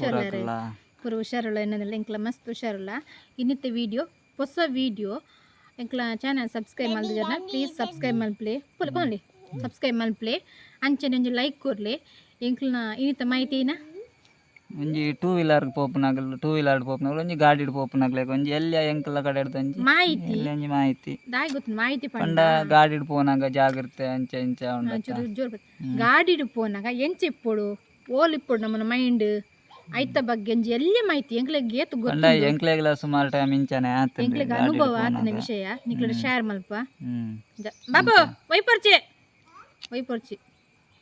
ಪೂರಕಲ್ಲ ಪೂರ ಹುಷಾರುಲ್ಲ ಏನಂದ್ರೆ ಎಂಕ್ಲ ಮಸ್ತ್ ಹುಷಾರುಲ್ಲ ಇನ್ನಿತ್ತ ವಿಡಿಯೋ ಹೊಸ ವಿಡಿಯೋ ಎಂಕ್ಲ ಚಾನಲ್ ಸಬ್ಸ್ಕ್ರೈಬ್ ಮಾಡಿದ ಪ್ಲೀಸ್ ಸಬ್ಸ್ಕ್ರೈಬ್ ಮಲ್ಪ್ಲೆ ಪುಲ್. ಸಬ್ಸ್ಕ್ರೈಬ್ ಮಲ್ಪ್ಲೆ ಅಂಚನೆ ಒಂಜಿ ಲೈಕ್ ಕೊರ್ಲೆ ಎಂಕ್ಲನ ಇನ್ನಿತ್ತ ಮಾಹಿತಿನ ಒಂಜಿ ಟೂ ವೀಲರ್ ಪೋಪುನಾಗಲ್ ಟೂ ವೀಲರ್ ಪೋಪುನಾಗಲ್ ಒಂಜಿ ಗಾಡಿ ಪೋಪುನಾಗ್ಲೇಕ ಒಂಜಿ ಎಲ್ಲ ಎಂಕಲ ಕಡೆ ಒಂಜಿ ಮಾಹಿತಿ? ಒಂಜಿ ಮಾಹಿತಿ? ದಾಯ್ ಗೊತ್ತು ಮಾಹಿತಿ ಪಂಡ. ಗಾಡಿಡ್ ಗಾಡಿ ಪೋನಾಗ ಜಾಗ್ರತೆ ಅಂಚೆ ಇಂಚ ಗಾಡಿ ಚೂರು ಜೋರ್ ಎಂಚೆ ಪೋನಾಗ ಓಲ್ ಓಲಿಪ್ಪೊಡು ನಮ್ಮನ ಮೈಂಡ್. ಐತ ಬಗ್ಗೆ ಒಂಜಿ ಎಲ್ಲಿ ಮಾಹಿತಿ? ಎಂಕ್ಲೆಗ್ ಏತು ಪಂಡ ಗೊತ್ತು ಎಂಕ್ಲೆಗ್ಲ ಸುಮಾರು ಟೈಮ್ ಮಿಂಚನೆ ಆತ ಎಂಕ್ಲೆಗ್ ಅನುಭವ ಆತನ ವಿಷಯ. ನಿಕ್ಲ ಶೇರ್ ಮಲ್ಪ. ಬಾಬು ವೈಪರ್ಚೆ ವೈಪರ್ಚಿ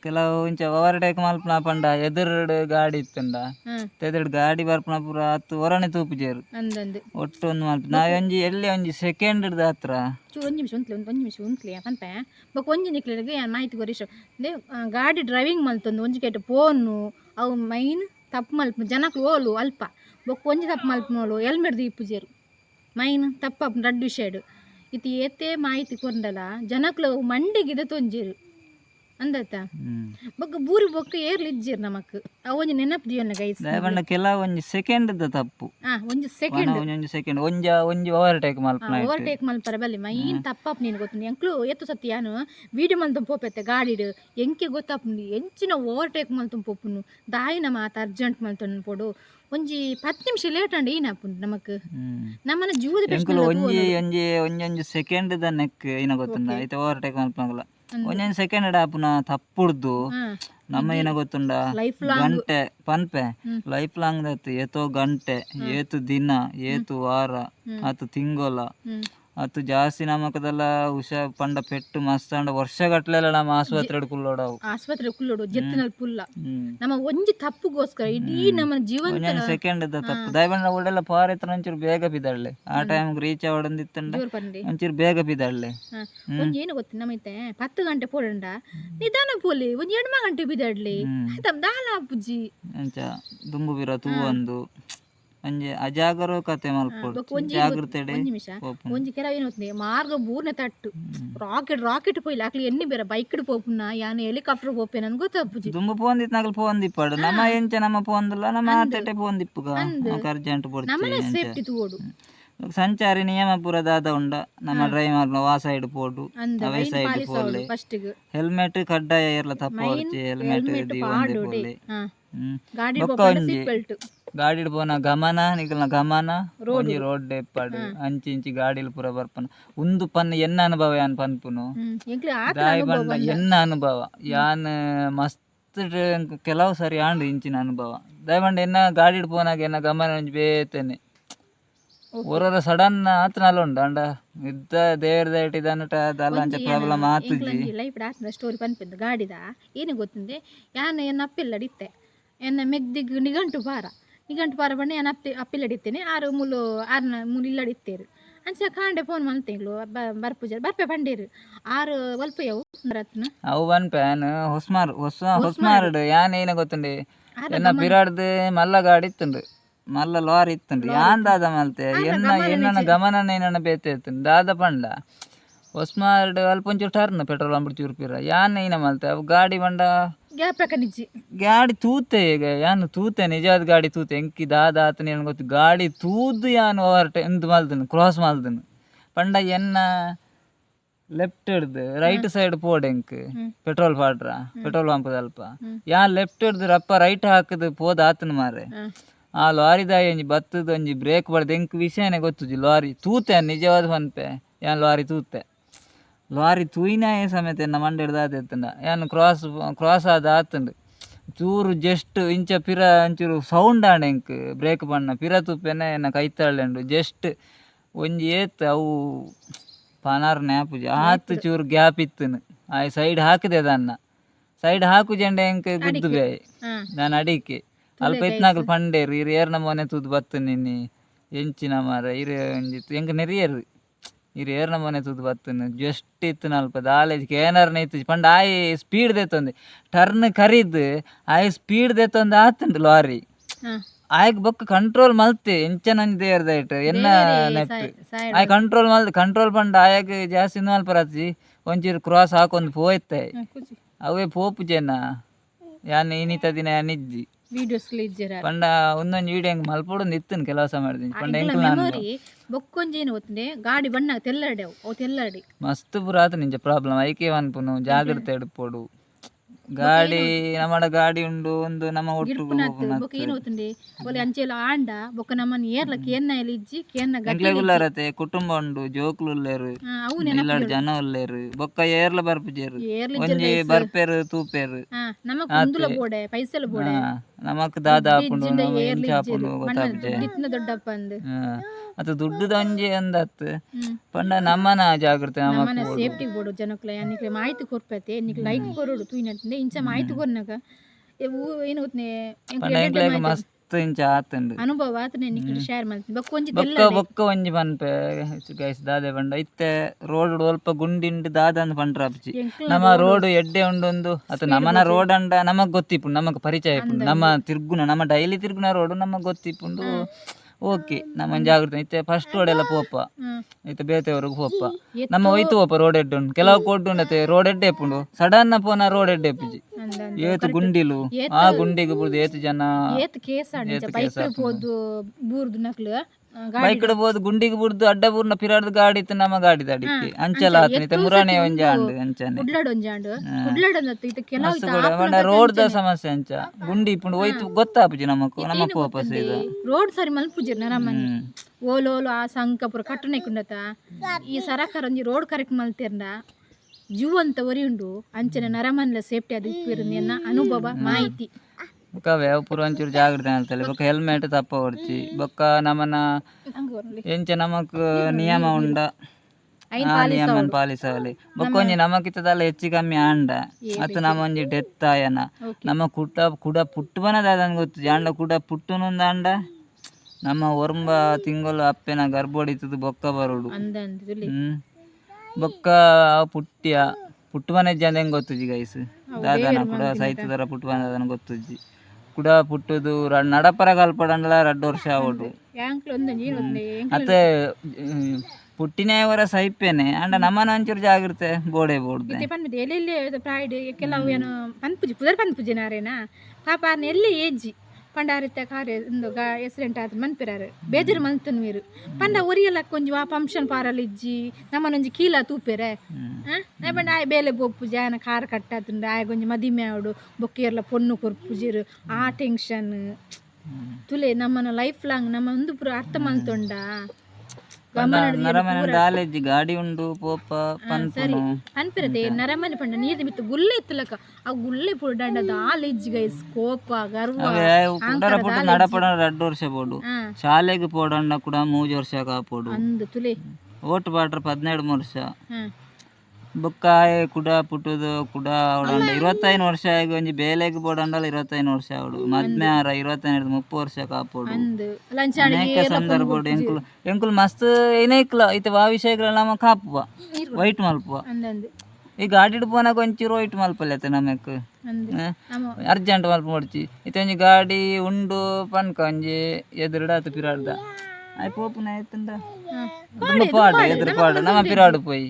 ಕೆಲವು ಇಂಚ ಓವರ್ಟೇಕ್ ಮಲ್ಪನ ಪಂಡ ಎದುರುಡ್ ಗಾಡಿ ಇತ್ತಂಡ. ಹ್ಮ್. ಎದುರುಡು ಗಾಡಿ ಬರ್ಪನ ಪೂರ ಹತ್ತು ಒರಣೆ ತೂಪುಜೇರು ಒಟ್ಟು ಒಂದು ಮಲ್ಪ. ನಾವ್ ಒಂಜಿ ಎಲ್ಲಿ ಒಂಜಿ ಸೆಕೆಂಡ್ ಹತ್ರ. ಚೂ ಒಂದು ನಿಮಿಷ ಉಂತ್ಲೆ ಒಂದು ನಿಮಿಷ ಉಂತ್ಲೆ ಅಂತ. ಬಕ್ ಒಂಜಿ ನಿಕ್ಲೆಗೆ ಮಾಹಿತಿ ಗೊರಿಶ. ಗಾಡಿ ಡ್ರೈವಿಂಗ್ ಮಲ್ತೊಂದು ಒಂಜಿ ಕೆಟ್ಟ ಫೋನು ಅವು ಮೈನ್ ತಪ್ಪು ಮಲ್ಪ ಜನಕ್ಕೆ ಓಲು ಅಲ್ಪ. ಬೊಕ್ಕ ಒಂಜಿ ತಪ್ಪು ಮಲ್ಪನೋಳು ಈ ಪೂಜೆರು. ಮೈನ್ ತಪ್ಪ ರಡ್ ವಿಷಯಡು ಇತಿ ಏತೆ ಮಾಹಿತಿ ಕೊಂಡಲ ಜನಕ್ಲು ಮಂಡಿಗಿದೆ ತೊಂಜೇರು. ಅಂದತ್ತ? ಹ್ಮ್. ಬೊಕ್ಕ ಬೂರಿ ಬೊಕ್ಕ ಏರ್ಲಿ ಇಜ್ಜೇರು ನಮಕ್. ಅವು ಒಂಜಿ ನೆನಪು ಜೀವನ ಗೈಸ್ ಪಂಡ ಕೆಲ ಒಂಜಿ ಸೆಕೆಂಡ್ ತಪ್ಪು. ಆ ಒಂಜಿ ಸೆಕೆಂಡ್ ಒಂಜಿ ಸೆಕೆಂಡ್ ಒಂಜ ಒಂಜಿ ಓವರ್ಟೇಕ್ ಮಲ್ಪನ ಓವರ್ಟೇಕ್ ಮಲ್ಪರ ಬಲ್ಲಿ. ಮೈನ್ ತಪ್ಪಾಪ್ ನೀನು ಗೊತ್ತು ಎಂಕ್ಲು ಎತ್ತು ಸತ್ತಿ ಯಾನು? ವೀಡಿಯೋ ಮಲ್ತು ಪೋಪೆತ್ತೆ ಗಾಡಿಡು ಎಂಕೆ ಗೊತ್ತಪ್ಪ ಎಂಚಿನ ಓವರ್ಟೇಕ್ ಮಲ್ತು ಪೋಪುನು. ದಾಯಿನ ಮಾತ ಅರ್ಜೆಂಟ್ ಮಲ್ತು ಪೋಡು. ಒಂಜಿ ಪತ್ತು ನಿಮಿಷ ಲೇಟ್ ಅಂಡ್ ಏನಪ್ಪು ನಮಕ್? ನಮ್ಮನ ಜೀವದ ಒಂಜಿ ಒಂಜಿ ಒಂಜೊಂಜಿ ಸೆಕೆಂಡ್ ದ ನೆಕ್ ಏನ ಗೊತ್ತುಂಡ? ಐತೆ ಓವರ್ಟೇಕ್ ಮಲ್ಪನಗಲ. ಒಂಜೊಂಜಿ ಸೆಕೆಂಡ್ ಪುನಃ ತಪ್ಪುಡ್ದು. ನಮ್ಮ ಏನ ಗೊತ್ತುಂಡ? ಗಂಟೆ ಪನ್ಪೆ. ಲೈಫ್ ಲಾಂಗ್ ದತ್ತು ಏತೋ ಗಂಟೆ ಏತು ದಿನ ಏತು ವಾರ ಅತ್ ಆತು ತಿಂಗೋಲ. ಅತ್ತು ಜಾಸ್ತಿ ನಮಕದೆಲ್ಲ ಹುಷಾ ಪಂಡ ಪೆಟ್ಟು ಮಸ್ತಂಡ ವರ್ಷಗಟ್ಲೆಲ್ಲ ನಮ್ಮ ಆಸ್ಪತ್ರೆ ಕುಲ್ಲೋಡವು ಆಸ್ಪತ್ರೆ ಕುಲ್ಲೋಡು ಜತ್ತಿನಲ್ಲಿ ಪುಲ್ಲ. ನಮ್ಮ ಒಂಜಿ ತಪ್ಪುಗೋಸ್ಕರ ಇಡೀ ನಮ್ಮ ಒಂದೊಂದು ಸೆಕೆಂಡ್ ಇದ್ದ ತಪ್ಪು. ದೈವಣ್ಣ ಒಳ್ಳೆಲ್ಲ ಪಾರೆತ್ರ ಒಂಚೂರು ಬೇಗ ಬಿದ್ದಾಳೆ. ಆ ಟೈಮ್ ರೀಚ್ ಆವಡಂದಿತ್ತಂಡ. ಒಂಚೂರು ಬೇಗ ಬಿದ್ದಾಳೆ. ಒಂಜಿ ಏನು ಗೊತ್ತಿ ನಮೈತೆ? ಪತ್ತು ಗಂಟೆ ಪೋಡಂಡ. ನಿಧಾನ ಪೋಲಿ ಒಂಜಿ 8 ಗಂಟೆ ಬಿದ್ದಾಡ್ಲಿ ದಾಲ ಅಪ್ಪುಜಿ ಅಂಚ ದುಂಬು ಬಿರ ತೂ ಒಂದು ಒಂಜಿ ಅಜಾಗರೂಕತೆ ಮಲ್ಪೊಡು ಬೊಕ್ಕ ಒಂಜಿ ಕೆಲವು ಏನು ಮಾರ್ಗ ಬೂರ್ನೆ ತಟ್ಟು. ರಾಕೆಟ್ ರಾಕೆಟ್ ಪೋಯಿಲ್ಲ ಅಕ್ಲಿ ಎನ್ನಿ ಬೇರೆ ಬೈಕ್ ಪೋಪುನ ಯಾನ ಹೆಲಿಕಾಪ್ಟರ್ ಪೋಪೆ ನನ್ಗೆ ಗೊತ್ತಪ್ಪುಜಿ ದುಂಬು ಪೋಂದಿತ್ ನಗಲ್ ಪೋಂದಿಪ್ಪಾಡು ನಮ್ಮ ಎಂಚ ನಮ್ಮ ಪೋಂದಿಲ್ಲ ನಮ್ಮ ಆತಟೆ ಪೋಂದಿಪ್ಪುಗ ಅರ್ಜೆಂಟ್ ನಮ್ಮನೆ ಪೊಡ್ಚಿ ಸೇಫ್ಟಿ ತೂಡು ಸಂಚಾರಿ ನಿಯಮ ಪೂರ ದಾದ ಉಂಡ ನಮ್ಮ ಡ್ರೈವರ್ ವಾ ಸೈಡ್ ಪೋಡು. ಅವೇ ಸೈಡ್ ಪೋಲೆ ಹೆಲ್ಮೆಟ್ ಕಡ್ಡಾಯ ಇರ್ಲ ತಪ್ಪ ಹೆಲ್ಮೆಟ್ ದಿ ಒಂದೇ ಪೋಲೆ ಗಾಡಿ ಬೊಕ್ಕ ಪೋಪಂಡ ಒಂಜಿ ಸೀಟ್ ಬೆಲ್ಟ್ ಗಾಡಿ ಪೋನ ಗಮನ ನಿಗಲ್ನ ಗಮನ ಒಂಜಿ ರೋಡ್ ಎಪ್ಪಾಡು ಅಂಚಿ ಇಂಚಿ ಗಾಡಿಲ್ ಪೂರ ಬರ್ಪನ. ಉಂದು ಪನ್ ಎನ್ನ ಅನುಭವ ಯಾನ್ ಪನ್ಪುನು? ದಾಯಿ ಬಂಡ ಎನ್ನ ಅನುಭವ? ಯಾನ್ ಮಸ್ತ್ ಕೆಲವು ಸರಿ ಆಂಡ್ ಇಂಚಿನ ಅನುಭವ. ದಾಯಿ ಬಂಡ ಎನ್ನ ಗಾಡಿ ಪೋನಾಗ ಎನ್ನ ಗಮನ ಒಂಜಿ ಬೇತೇನೆ. ಒರೊರ ಸಡನ್ ಆತನಲ್ಲ ಉಂಡು ಅಂಡ ಇದ್ದ ದೇವ್ರ ದಯಟಿ ಇದನ್ನಟ ಅದಲ್ಲ ಅಂಚ ಪ್ರಾಬ್ಲಮ್ ಆತುಜಿ. ಲೈಫ್ ಆತ್ನ ಸ್ಟೋರಿ ಪನ್ಪಿದ್ದು ಗಾಡಿದ. ಏನು ಗೊತ್ತಿಂದೆ? ಯಾನ ಏನಪ್ಪಿಲ್ಲ ಅಪ್ಪಿಲ್ಲ ಎನ್ನ ಮೆಗ್ದಿಗ್ ನಿಘಂಟು ಪಾರ ನಿಘಂಟು ಭಾರ ಬಣ್ಣ ಏನು ಅಪ್ಪಿ ಅಪ್ಪಿಲ್ಲ ಅಡಿತ್ತೇನೆ ಆರು ಮುಲು ಆರ್ನ ಮುಲು ಇಲ್ಲ ಅಡಿತ್ತೇರು ಅಂಚ ಕಾಂಡೆ ಫೋನ್ ಮಲ್ತೇಂಗ್ಳು ಬರ್ಪುಜ ಬರ್ಪೆ ಬಂಡೇರು. ಆರು ಒಲ್ಪಯವು ರತ್ನ ಅವು ಬನ್ ಪ್ಯಾನ್ ಹೊಸ್ಮಾರ್ ಹೊಸ ಹೊಸ್ಮಾರ್ಡ್ ಯಾನ್ ಏನ ಗೊತ್ತುಂಡಿ? ಎನ್ನ ಪಿರಾಡ್ದು ಮಲ್ಲ ಗಾಡಿ ಇತ್ತುಂಡು. ಮಲ್ಲ ಲಾರಿ ಇತ್ತುಂಡು. ಯಾನ್ ದಾದ ಮಲ್ತೆ? ಎನ್ನ ಎನ್ನ ಗಮನ ಏನನ್ನ ಬೇತೆ ಇತ್ತುಂಡು? ದಾದ ಪಂಡ. ಹೊಸ್ಮಾರ್ಡ್ ಅಲ್ಪ ಒಂಚೂರು ಟರ್ನ್ ಪೆಟ್ರೋಲ್ ಅಂಬಿಡ್ ಚೂರು ಪಿರ ಯಾನ್ ಏನ ಮಲ್ತೆ? ಅವು ಗಾಡಿ ಬಂಡ ಗಾಡಿ ತೂತೆ ಈಗ ಯಾನ್ ತೂತೆ ನಿಜವಾದ ಗಾಡಿ ತೂತೆ ಎಂಕಿ ದಾದ ಆತನ ಏನು ಗೊತ್ತು. ಗಾಡಿ ತೂದು ಯಾನ್ ಓವರ್ ಎಂದು ಮಾಲ್ದನು ಕ್ರಾಸ್ ಮಾಲ್ದನು. ಪಂಡ ಎನ್ನ ಲೆಫ್ಟ್ ಹಿಡ್ದು ರೈಟ್ ಸೈಡ್ ಪೋಡ್ ಎಂಕ್. ಪೆಟ್ರೋಲ್ ಪಾಡ್ರ ಪೆಟ್ರೋಲ್ ಪಂಪ್ ಅಲ್ಪ ಯಾ ಯಾನ್ ಲೆಫ್ಟ್ ಹಿಡ್ದು ರಪ್ಪ ರೈಟ್ ಹಾಕದು ಪೋದ ಆತನ ಮಾರೆ ಆ ಲಾರಿದಾಯಿ ಒಂಜಿ ಬತ್ತದ ಒಂಜಿ ಬ್ರೇಕ್ ಬಡ್ದು ಎಂಕ್ ವಿಷಯನೇ ಗೊತ್ತುಜಿ ಲಾರಿ ತೂತೆ ನಿಜವಾದ ಪನ್ಪೆ ಯಾನ್ ಲಾರಿ ತೂತೆ. ಲಾರಿ ತೂಯಿನಾಯ ಸಮೇತ ಎನ್ನ ಮಂಡೆ ಹಿಡ್ದು ಆತಂಡ ಯಾನ್ ಕ್ರಾಸ್ ಕ್ರಾಸ್ ಆದ ಆತುಂಡು ಚೂರು ಜಸ್ಟ್ ಇಂಚ ಪಿರ ಅಂಚೂರು ಸೌಂಡ್ ಆಂಡ ಎಂಕ್ ಬ್ರೇಕ್ ಬಣ್ಣ. ಪಿರ ತುಪ್ಪೆನೆ ಎನ್ನ ಕೈತಾಳೆಂಡು ಜಸ್ಟ್ ಒಂಜಿ ಏತ್ ಅವು ಪನಾರ್ ನ್ಯಾಪುಜಿ ಆತ್ ಚೂರು ಗ್ಯಾಪ್ ಇತ್ತು ಆ ಸೈಡ್ ಹಾಕಿದೆ ಅದನ್ನ ಸೈಡ್ ಹಾಕುಜಂಡೆ ಎಂಕ್ ಗುದ್ದು ಬೇ ನಾನು ಅಡಿಕೆ. ಅಲ್ಪ ಇತ್ನಾಗಲ್ ಪಂಡೇರು. ಇರು ಏರ್ನ ಮನೆ ತೂದು ಬತ್ತು ನಿನ್ನಿ. ಎಂಚಿನ ಮರ. ಇರು ಎಂಜಿತ್ತು ಎಂಕ್ ನೆರಿಯರು ಇರು ಏರ್ನ ಮನೆ ತುದ್ ಬತ್ತನು ಜಸ್ಟ್ ಇತ್ತು ನಲ್ಪ ದಾಲೇಜ್ಗೆ ಏನಾರ್ನ ಇತ್ತು ಪಂಡ ಆಯ್ ಸ್ಪೀಡ್ ದೇತೊಂದು ಟರ್ನ್ ಕರೀದ್ ಆಯ್ ಸ್ಪೀಡ್ ದೇತೊಂದು ಆತುಂಡು ಲಾರಿ ಆಯ್ಕೆ ಬೊಕ್ಕ ಕಂಟ್ರೋಲ್ ಮಲ್ತೆ ಎಂಚನ ದೇರ್ದೈಟ್ ಎನ್ನ ನೆಟ್ ಆಯ್ ಕಂಟ್ರೋಲ್ ಮಲ್ತ್ ಕಂಟ್ರೋಲ್ ಪಂಡ ಆಯಾಗ ಜಾಸ್ತಿ ಮಲ್ಪರಾಚಿ ಒಂಚೂರು ಕ್ರಾಸ್ ಹಾಕೊಂದು ಪೋಯ್ತೆ. ಕುಜಿ ಅವೇ ಪೋಪು ಜನ ಯಾನ್ ಇನ್ನಿತ ದಿನ ಯಾನ್ ಇಜ್ಜಿ. ವಿಡಿಯೋಸ್ ಇಜ್ಜರ ಪಂಡ ಒಂದೊಂದು ವಿಡಿಯೋ ಹೆಂಗೆ ಮಲ್ಪೊಡು ನಿತ್ತನ್ ಕೆಲಸ ಮಾಡಿದ್ದೀನಿ ಪಂಡ ಎಂಕ್ಲು ನಾನು ಮೆಮೊರಿ ಬೊಕ್ಕೊಂಜಿ ಏನು ಗೊತ್ತಂಡೆ ಗಾಡಿ ಬಣ್ಣ ತೆಲ್ಲಡೆ ಅವು ತೆಲ್ಲಡಿ ಮಸ್ತ್ ಪುರಾತ ನಿಂಚ ಪ್ರಾಬ್ಲಮ್ ಐಕೆ ಅನ್ಪುನು ಜಾಗ್ರತೆ ಎಡ್ಪೋಡು ಗಾಡಿ ನಮ್ಮಡ ಗಾಡಿ ಉಂಡು ಒಂದು ನಮ್ಮ ಒಟ್ಟು ಬೊಕ ಏನು ಹೋತುಂಡೆ. ಒಲೆ ಅಂಚೆಲ ಆಂಡ ಬೊಕ ನಮ್ಮನ್ನ ಏರ್ಲ ಕೇನ್ನ ಎಲ್ಲಿ ಇಜ್ಜಿ ಕೇನ್ನ ಗಟ್ಟಿ ಎಂಕ್ಲೆ ಉಳ್ಳಾರತೆ ಕುಟುಂಬ ಉಂಡು ಜೋಕ್ಲು ಅವು ಇಲ್ಲಾಡ್ ಜನ ಉಳ್ಳೇರು ಬೊಕ್ಕ ಏರ್ಲ ಬರ್ಪುಜೇರು ಏರ್ಲಿ ಒಂಜಿ ಬರ್ಪೇರು ತೂಪೇರು. ನಮಕ್ ಕುಂದುಲ ಬೋಡೆ ಪೈಸಲ ಬೋಡೆ. ನಮಕ್ ದಾದ ನಮ ಏರ್ಲಿ ಗೊತ್ತಾಪುಜೆ. ದಿತ್ನ ದೊಡ್ಡಪ್ಪ ಅಂದ್ ಅದು ದುಡ್ಡುದ ಒಂಜಿ ಅಂದತ್ ಪಂಡ ನಮ್ಮನ ಜಾಗ್ರತೆ ನಮಕ್ ನಮ್ಮನ ಸೇಫ್ಟಿ ಬೋಡು ಜನಕ್ಲೆ ಅನ್ನಿಕ್ಲೆ ಮಾಹಿತಿ ಕೊರ್ಪತೆ ನಿಕ್ ಲೈಕ್ ಕೊರೋಡು ತೂಯಿನಂತೆ ಇಂಚ ಮಾಹಿತಿ ಕೊರ್ನಾಗ ಏನು ಪಂಡ ಮಸ್ತ್ ಇಂಚ ಆತಂಡು ಅನುಭವ ಆತನೆ ನಿಕ್ಲೆ ಶೇರ್ ಮಾಡ್ತೀನಿ. ಬೊಕ್ಕ ಒಂಜಿ ಬೊಕ್ಕ ಬೊಕ್ಕ ಒಂಜಿ ಪನ್ಪೆ ಗೈಸ್ ದಾದೆ ಪಂಡ ಇತ್ತೆ ರೋಡ್ ಒಲ್ಪ ಗುಂಡಿಂಡು ದಾದ ಅಂದ್ ಪಂಡ್ರಾಪ್ಚಿ ಎಂಕ್ಲ ನಮ್ಮ ರೋಡ್ ಎಡ್ಡೆ ಉಂಡೊಂದು ಅತ ನಮ್ಮನ ರೋಡ್ ಅಂಡ ನಮಗ್ ಗೊತ್ತಿಪ್ಪುಂಡು. ನಮಗ್ ಪರಿಚಯ ಇಪ್ಪುಂಡು. ನಮ್ಮ ತಿರ್ಗುನ ನಮ್ಮ ಡೈಲಿ ತಿರ್ಗುನ ರೋಡ್ ನಮಗ್ ಗೊತ್ತಿಪ್ಪುಂಡು. ಓಕೆ ನಮ್ಮ ಜಾಗ್ರತೆ ಇತ್ತೆ ಫಸ್ಟ್ ರೋಡ್ ಎಲ್ಲ ಪೋಪ. ಇತ್ತೆ ಬೇತೆಯವ್ರಿಗೆ ಪೋಪ. ನಮ್ಮ ಒಯ್ತು ಪೋಪ ರೋಡ್ ಎಡ್ಡು ಉಂಡು ಕೆಲವು ಕೊಡ್ಡು ಉಂಡತೆ ರೋಡ್ ಎಡ್ಡೆ ಸಡನ್ ಪೋನ ರೋಡ್ ಎಡ್ಡೆ ಅಂದಂದ್ ಏತು ಗುಂಡಿಲು. ಆ ಗುಂಡಿಗೆ ಬುಡ್ದು ಏತು ಜನ. ಏತು ಕೇಸ್ ಆಡಿಂಚ ಬೈಕ್ ಬೂರ್ದು ನಕ್ಲು ಬೈಕ್ ಇಡಬಹುದು ಗುಂಡಿಗೆ ಬುಡ್ದು ಅಡ್ಡ ಬೂರ್ನ ಪಿರಾಡ್ದು ಗಾಡಿ ಇತ್ತು ನಮ್ಮ ಗಾಡಿ ದಾಡಿತ್ತು ಅಂಚಲ ಆತನಿತೆ ಮುರಾಣೆ ಒಂಜ ಅಂಡು. ಅಂಚನೆ ಮಸ್ತ್ ರೋಡ್ ದ ಸಮಸ್ಯೆ ಅಂಚ. ಗುಂಡಿ ಇಪ್ಪುಂಡು ಹೋಯ್ತು ಗೊತ್ತಾಪುಜಿ ನಮಕ್ ನಮ್ಮ ವಾಪಸ್ ಇದು. ರೋಡ್ ಸರಿ ಮಲ್ಪುಜಿರ್ ನರಮನಿ ಹ್ಮ್. ಓಲು ಓಲು ಆ ಸಂಕ ಪುರ ಕಟ್ಟನೆ ಕುಂಡತ. ಈ ಸರಕಾರ ಒಂಜಿ ರೋಡ್ ಕರೆಕ್ಟ್ ಮಲ್ತಿರ್ನ. ಜೀವಂತ ಅಂತ ಒರಿ ಉಂಡು ಅಂಚನೆ ನರಮನ್ಲ ಸೇಫ್ಟಿ ಅದು ಇಪ್ಪಿರುಂದಿ ಅನುಭವ ಮಾಹಿತಿ. ಬೊಕ್ಕ ವ್ಯಾವ ಪೂರ ಒಂಚೂರು ಜಾಗ್ರತೆ ಹೇಳ್ತಲೆ ಬೊಕ್ಕ ಹೆಲ್ಮೆಟ್ ತಪ್ಪ ಹೊಡ್ಚಿ ಬೊಕ್ಕ ನಮನ ಎಂಚ ನಮಕ್ ನಿಯಮ ಉಂಡ. ಆ ನಿಯಮನ್ ಪಾಲಿಸಲಿ. ಬೊಕ್ಕ ಒಂಜಿ ನಮಕಿತ್ತದಲ್ಲ ಹೆಚ್ಚು ಕಮ್ಮಿ ಆಂಡ. ಅತ್ತು ನಮ್ಮ ಒಂಜಿ ಡೆತ್ ಆಯನ. ನಮ್ಮ ಕುಟ ಕುಡ ಪುಟ್ಟು ಬನದಾದನ್ ಗೊತ್ತು. ಜಾಂಡ ಕುಡ ಪುಟ್ಟುನುಂದ ಆಂಡ. ನಮ್ಮ ಒರ್ಂಬ ತಿಂಗಳು ಅಪ್ಪೆನ ಗರ್ಭೊಡಿತದ ಬೊಕ್ಕ ಬರುಡು. ಹ್ಮ್. ಬೊಕ್ಕ ಪುಟ್ಟಿಯ ಪುಟ್ಟು ಮನೆಜ್ಜಿ ಅಂದ ಹೆಂಗ್ ಗೊತ್ತುಜಿ ಗೈಸ್ ದಾದನ ಕೂಡ ಸೈತದರ ಪುಟ್ಟು ದಾದನ ಗೊತ್ತುಜ್ಜಿ. ಕುಡ ಪುಟ್ಟುದು ನಡಪರ ಕಲ್ಪಡಲ್ಲ ಎರಡು ವರ್ಷ ಆವಡು ಮತ್ತೆ ಪುಟ್ಟಿನೇವರ ಸೈಪೇನೆ. ಅಂಡ ನಮ್ಮನ ಒಂಚೂರು ಜಾಗ್ರತೆ ಬೋಡೆ ಬೋಡ್ದೆ ಇತ್ತೆ ಎಲ್ಲಿ ಎಲ್ಲೆಲ್ಲಿ ಪ್ರಾಯ್ಡ್ ಕೆಲವು ಏನು ಪೂಜೆ ಪುದರ್ ಪನ್ಪುಜಿ ನಾರೇನಾ? ಪಾಪ ಎಲ್ಲಿ ಏಜಿ ಪಂಡಾರಿತ್ತ ಕಾರ್ಯ ಇಂದು ಗಾ ಎಕ್ಸಿಡೆಂಟ್ ಆದ್ರೆ ಮನ್ಪಿರಾರು. ಬೇಜಾರು ಮಲ್ತನ್ ಮೀರು ಪಂಡ ಒರಿಯಲ್ಲ ಕೊಂಚ ಆ ಫಂಕ್ಷನ್ ಪಾರಲ್ಲಿ ಇಜ್ಜಿ ನಮ್ಮನೊಂಜಿ ಕೀಲ ತೂಪೆರೆ. ಆ? ಪಂಡ ಆಯ ಬೇಲೆ ಬೊಪ್ಪುಜಿ ಆಯನ ಕಾರ್ ಕಟ್ಟಾತುಂಡು ಆಯ ಗೊಂಜಿ ಮದಿಮೆ ಆವಡು ಬೊಕ್ಕಿಯರ್ಲ ಪೊಣ್ಣು ಕೊರ್ಪುಜಿರು ಆ ಟೆನ್ಷನ್ ತುಲೆ ನಮ್ಮನ ಲೈಫ್ ಲಾಂಗ್ ನಮ್ಮ ಒಂದು ಪುರ ಅರ್ಥ ಮಲ್ತೊಂಡ. ನರಮನ ದಾಲೆಜ್ಜಿ ಗಾಡಿ ಉಂಡು ಪೋಪ ಪನ್ಪುನು ಅನ್ಪಿರದೆ ನರಮನೆ ಪಂಡ ನೀರ್ ಮಿತ್ತು ಗುಲ್ಲೆ ಇತ್ತಲಕ ಆ ಗುಲ್ಲೆ ಪುಡಂಡ ದಾಲಿಜ್ಜಿ ಗೈಸ್ ಕೋಪ ಗರ್ವ ಕುಡರ ಪುಟ್ಟು ನಡಪಡ ರಡ್ಡು ವರ್ಷ ಬೋಡು ಹಾ. ಶಾಲೆಗೆ ಪೋಡಣ್ಣ ಕೂಡ ಮೂಜು ವರ್ಷ ಕಾಪೋಡು. ಅಂದು ತುಲೆ. ಓಟ್ ಬಾಟ್ರ ಪದಿನೇಳು ವರ್ಷ ಬೊಕ್ಕಾಯ್ ಕುಡ ಪುಟ್ಟುದು ಕುಡ ಅವಡಂಡ ಇರುವತ್ತೈದು ವರ್ಷ ಆಗಿ ಒಂಜಿ ಬೇಲೆಗ್ ಬೋಡಂಡಲ್ಲ ಇರುವತ್ತೈದು ವರ್ಷ ಅವಡು ಮದ್ಮೆ ಆರ ಇರುವತ್ತೈದು ಮುಪ್ಪು ವರ್ಷ ಕಾಪೋಡು ಅನೇಕ ಸಂದರ್ಭ ಎಂಕುಲು ಎಂಕುಲು ಮಸ್ತ್ ಏನೇಕ್ಲ ಇತ್ತೆ ವಾ ವಿಷಯಗಳ ನಮ್ಮ ಕಾಪುವ. ವೈಟ್ ಮಲ್ಪುವ. ಈ ಗಾಡಿ ಪೋನಾಗ ಒಂಚೂರು ವೈಟ್ ಮಲ್ಪಲ್ಲೈತೆ ನಮಕ್ ಅರ್ಜೆಂಟ್ ಮಲ್ಪ ಮಾಡ್ಚಿ. ಇತ್ತೆ ಒಂಜಿ ಗಾಡಿ ಉಂಡು ಪನ್ಕ ಒಂಜಿ ಎದುರುಡಾತು ಪಿರಾಡ್ದ. ಆಯ್ ಪೋಪುನ. ತುಂಬ ಪಾಡು ಎದುರು ಪಾಡು. ನಮ್ಮ ಪಿರಾಡು ಪೋಯಿ.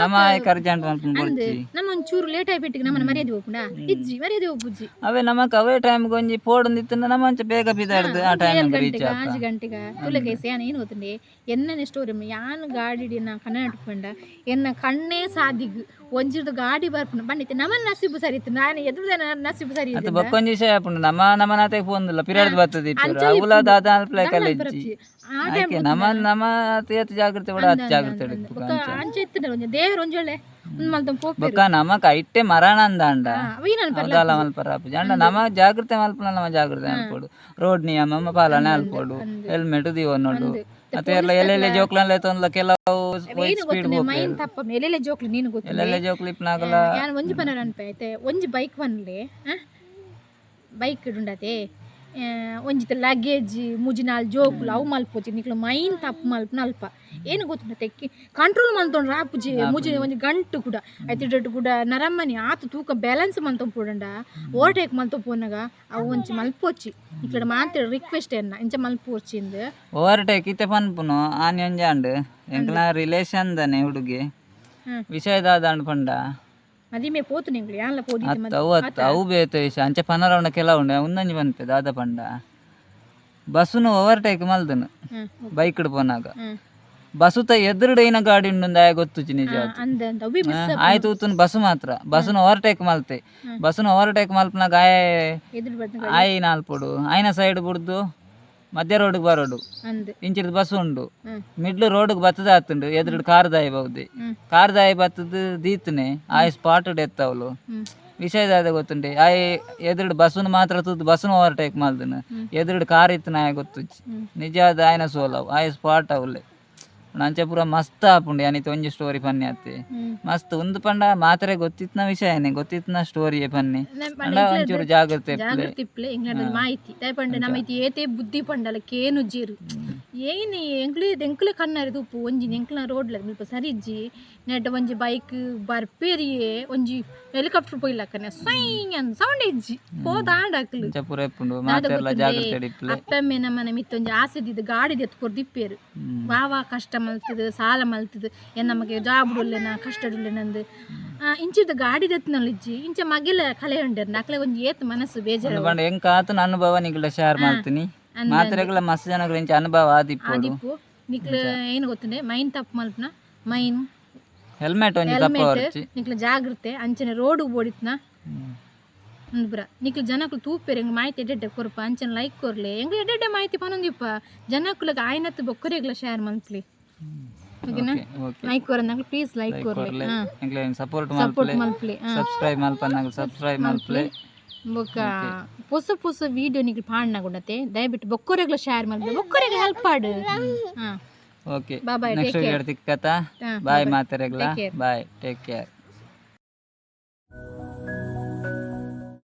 ನಮ್ಮ ಆಯ್ಕೆ ಅರ್ಜೆಂಟ್ ಮಲ್ಪ ಮಾಡ್ಚಿ ನಮ್ಮ ಒಂಚೂರು ಲೇಟ್ ಆಗಿಬಿಟ್ಟಿಗೆ ನಮ್ಮನ್ನ ಮರ್ಯಾದೆ ಹೋಗ್ಕೊಂಡ ಇಜ್ಜಿ ಮರ್ಯಾದೆ ಹೋಗ್ಬುಜ್ಜಿ ಅವೇ ನಮಕ್ ಅವೇ ಟೈಮ್ಗೆ ಒಂಜಿ ಪೋಡೊಂದಿತ್ತಂದ ನಮ್ಮ ಅಂಚ ಬೇಗ ಬಿದ್ದಾಡ್ದು ಆ ಟೈಮ್ ರೀಚ್ ಗಂಟೆಗ ಆತ ಆಜು ಗಂಟೆಗ ತುಲೆ ಕೈಸ ಯಾನ್ ಏನು ಗೊತ್ತಂಡೆ ಎನ್ನನೆ ಸ್ಟೋರಿ ಯಾನ್ ಗಾಡಿ ನಾ ಕಣ್ಣ ಇಟ್ಕೊಂಡ ಎನ್ನ ಕಣ್ಣೇ ಸಾದಿಗ್ ಒಂಜಿರ್ದು ಗಾಡಿ ಬರ್ಪುಂಡು. ಬಂಡಿತ್ತೆ ನಮ್ಮನ್ನ ನಸೀಬು ಸರಿ ಇತ್ತು. ನಾನು ಎದುರುದ ನಸೀಬು ಸರಿ ಇತ್ತು ಬಕ್ಕೊಂಜಿ ವಿಷಯ ಆಪುಂಡು ನಮ ನಮ ನಾತೆ ಫೋನ್ದಿಲ್ಲ ಪಿರಾಡ್ ಬರ್ತದೆ ಇಟ್ಟು ಅವಲ ದಾದ ಅನ್ಪ್ಲೈ ಕಲೆಜ್ಜಿ ನಮ ನಮ್ಮ ನಮ್ಮ ಏತ್ ಜಾಗ್ರತೆ ಕೂಡ ಅತ್ ಜಾಗ್ರತೆ ಅಂಚೆ. ಇತ್ತಿನ ಒಂಜ ದೇವರು ಒಂಜೊಳ್ಳೆ ಬೊಕ್ಕ ನಮಕ್ ಐಟ್ಟೆ ಮರಣ ಅಂದ ಅಂಡ ಅವೀನನ್ ಹೌದಲ್ಲ ಮಲ್ಪರ ಅಂಡ ನಮ ಜಾಗ್ರತೆ ಮಲ್ಪನ ನಮ ಜಾಗ್ರತೆ ಅನ್ಪೋಡು ರೋಡ್ ನಿಯಮ ಪಾಲನೆ ಅಲ್ಪೋಡು. ಹೆಲ್ಮೆಟ್ ದಿವ ನೋಡು. ಮತ್ತೆ ಎಲ್ಲ ಎಲ್ಲೆಲ್ಲಿ ಜೋಕ್ಲಲ್ಲ ತೊಂದ್ಲ ಕೆಲವು ಸ್ಪೀಡ್ ಮೈನ್ ತಪ್ಪ. ಮೇಲೆಲ್ಲ ಜೋಕ್ಲಿ ನೀನು ಎಲ್ಲೆಲ್ಲ ಒಂಜಿ ಒಂಜಿ ಬೈಕ್ ಬೈಕ್ ಉಂಡತೆ ಒಂಜಿತ ಲಗೇಜ್ ಮುಜಿನಾಲ್ ಜೋಕುಲು ಅವು ಮಲ್ಪೋಚಿ ನಿಕ್ಲು ಮೈನ್ ತಪ್ಪು ಮಲ್ಪ ನಲ್ಪ. ಏನು ಗೊತ್ತುಂಡ ತೆಕ್ಕಿ? ಕಂಟ್ರೋಲ್ ಮಲ್ತೊಂಡ್ರ ರಾಪುಜಿ ಮುಜಿ ಒಂಜಿ ಗಂಟು ಕೂಡ. ಐತಿಟ್ಟು ಕೂಡ ನರಮ್ಮನಿ ಆತು ತೂಕ ಬ್ಯಾಲೆನ್ಸ್ ಮಲ್ತೊಂಪುಡಂಡ ಓವರ್ಟೇಕ್ ಮಲ್ತೊಪ್ಪುನಾಗ ಅವು ಒಂಚಿ ಮಲ್ಪೋಚಿ. ಇಕ್ಕಡ ಮಾತ್ರ ರಿಕ್ವೆಸ್ಟ್ ಎನ್ನ ಇಂಚ ಮಲ್ಪೋಚಿಂದು ಓವರ್ಟೇಕ್ ಇತ್ತೆ ಪನ್ಪುನು ಆನ್ ಎಂಜಾಂಡ್ ಎಂಕ್ಲ ರಿಲೇಷನ್ ದನೆ ಹುಡುಗಿ. ವಿಷಯದಾದ ಅಂಡ್ ಪಂಡ. ಮದಿಮೆ ಪೋತು ನಿಂಗ್ಲು ಯಾನ್ಲ ಪೋದಿ? ಅತ್ತ ಅವು ಅತ್ತ ಅವು ಅಂಚ ವಿಷಯ ಅಂಚೆ ಪನರವಣ ಕೆಲವು ಉಂಡೆ ಒಂದಂಜಿ ಬಂತೆ ದಾದ ಪಂಡ. ಬಸ್ಸುನು ಓವರ್ಟೇಕ್ ಮಲ್ದನು ಬೈಕ್ ಪೋನಾಗ. ಬಸ್ಸುತ ತ ಏನ ಗಾಡಿ ಉಂಡು ಆಯ ಗೊತ್ತುಚಿ ನಿಜ ಅಂದ ಅಂದ ಅವಿ ಮಿಸ್ ಆಯ್ತು ಊತುನ್ ಬಸ್ಸು ಮಾತ್ರ. ಬಸ್ಸುನ ಓವರ್ಟೇಕ್ ಮಲ್ತೆ. ಬಸ್ಸುನ ಓವರ್ಟೇಕ್ ಮಲ್ಪನಾಗ ಆಯ ಎದುರು ಆಯ್ ನಾಲ್ಪುಡು ಆಯ್ನ ಸೈಡ್ ಬಿಡ್ದು. ಮಧ್ಯ ರೋಡ್ಗೆ ಬರೋಡು ಇಂಚಿಡ್ ಬಸ್ ಉಂಡು. ಮಿಡ್ಲ್ ರೋಡ್ಗೆ ಬತ್ತದ ಆತುಂಡು. ಎದುರು ಕಾರ್ ದಾಯಿ ಹ್ಮ್. ಕಾರ್ ದಾಯಿ ಬತ್ತದ ದೀತನೆ ಆ ಸ್ಪಾಟ್ ಡೆತ್ ಅವಳು. ವಿಷಯದಾದ ಗೊತ್ತುಂಡೆ ಆ ಎದುರು ಬಸ್ಸುನು ಮಾತ್ರ ತೂತು ಬಸ್ಸನ್ನು ಓವರ್ಟೇಕ್ ಮಲ್ದನ ಎದುರು ಕಾರ್ ಇತ್ತು ನಾಯ ಗೊತ್ತು. ನಿಜ ಆದ ಆಯ್ನ ಸೋಲವು ಆ ಸ್ಪಾಟ್ ಅವಲೆ ನಂಚೆ ಪೂರ ಮಸ್ತ್ ಆಪುಂಡು ಯಾನಿತ್ ಒಂಜಿ ಸ್ಟೋರಿ ಪನ್ನಿ ಆತಿ ಮಸ್ತ್ ಒಂದು ಪಂಡ ಮಾತ್ರೆ ಗೊತ್ತಿತ್ನ ವಿಷಯನೆ ಗೊತ್ತಿತ್ನ ಸ್ಟೋರಿ ಪನ್ನಿ ಅಂಡ ಒಂಚೂರು ಜಾಗ್ರತೆ. ಜಾಗೃತಿ ಇಪ್ಲೆ ಮಾಹಿತಿ. ದಯಪಂಡ ನಮ್ಮ ಐತಿ ಏತೆ ಬುದ್ಧಿ ಪಂಡಲ ಕೇನು ಜೀರು. ಏನಿ ಎಂಕ್ಲಿ ಎಂಕ್ಲೆ ಕಣ್ಣರಿ ಉಪ್ಪು ಒಂಜಿ ಎಂಕ್ಲ ರೋಡ್ಲ ಮುಲ್ಪ ಸರಿಜ್ಜಿ ನೆಡ್ಡ ಒಂಜಿ ಬೈಕ್ ಬರ್ಪೇರಿಯೇ ಒಂಜಿ ಹೆಲಿಕಾಪ್ಟರ್ ಪೋಯ್ಲಕ್ಕನೆ ಸೈನ್ ಅಂದ್ ಸೌಂಡ್ ಇಜ್ಜಿ. ಹೋದಾಂಡಕ್ಲು ಪೂರ ಇಪ್ಪುಂಡು ಮಾತೆಲ್ಲ ಜಾಗ್ರತೆ ಅಪ್ಪಮ್ಮೆ ನಮ್ಮನೆ ಮಿತ್ತೊಂಜಿ ಆಸೆದಿದ್ದು ಗಾಡಿ ಎತ್ಕೊರ್ ದಿಪ್ಪೇರು ವಾ ವಾವ ಕಷ್ಟ ಮಲ್ತದು ಸಾಲ ಮಲ್ತದು ಏನ್ ನಮಗೆ ಜಾಬ್ ಉಳ್ಳೆನ ಕಷ್ಟ ಉಳ್ಳೆನಂದು ಇಂಚಿದ ಗಾಡಿ ಎತ್ತಿನಲ್ಲಿಜ್ಜಿ ಇಂಚ ಮಗಿಲ ಕಲೆ ಉಂಡರ್ ನಕಲೆ ಒಂಜಿ ಏತ್ ಮನಸ್ಸು ಬೇಜಾರು. ಪಂಡ ಎಂಕ ಆತನ ಅನುಭವ ನಿಗಳ ಶೇರ್ ಮಾಡ್ತೀನಿ. ಮಾತ್ರೆಗಳ ಮಸ್ತ್ ಜನಗಳ ಇಂಚ ಅನುಭವ ಆದಿಪ್ಪು ಆದಿಪ್ಪು. ನಿಕ್ಲ ಏನು ಗೊತ್ತುಂಡೆ? ಮೈನ್ ತಪ್ಪು ಮಲ್ಪನ. ಮೈನ್ ಹೆಲ್ಮೆಟ್ ಒಂಜಿ ತಪ್ಪು ಹೊರ್ಚಿ. ನಿಕ್ಲ ಜಾಗ್ರತೆ ಅಂಚನೆ ರೋಡ್ ಓಡಿತ್ನ. ಅಂದ್ಬ್ರ. ನಿಕ್ಲ ಜನಕ್ಲು ತೂಪೇರು ಎಂಗ್ ಮಾಹಿತಿ ಎಡ್ಡೆ ಕೊರಪ ಅಂಚನೆ ಲೈಕ್ ಕೊರ್ಲೆ. ಎಂಗ್ ಎಡ್ಡೆ ಮಾಹಿತಿ ಪನೊಂದಿಪ್ಪ? ಜನಕ್ಲಗ ಆಯ್ನತ್ತು ಬೊಕ್ಕರೆಗ್ಲ ಶೇರ್ ಮಲ್ತ್ಲಿ. ಬೊಕ್ಕ ವಿಡಿಯೋ ನಿಕ್ಲು ಪಾಡ್ನಾಗುಂಡತೆ ದಯವಿಟ್ಟು ಬೊಕ್ಕೋರೆಗ್ಲ ಶೇರ್ ಮಲ್ಪೆ ಬೊಕ್ಕೋರೆಗ್ಲ ಹೆಲ್ಪ್ ಮಾಡು okay bye next video bye ಮಾತೆರೆಗ್ಲ. Bye take care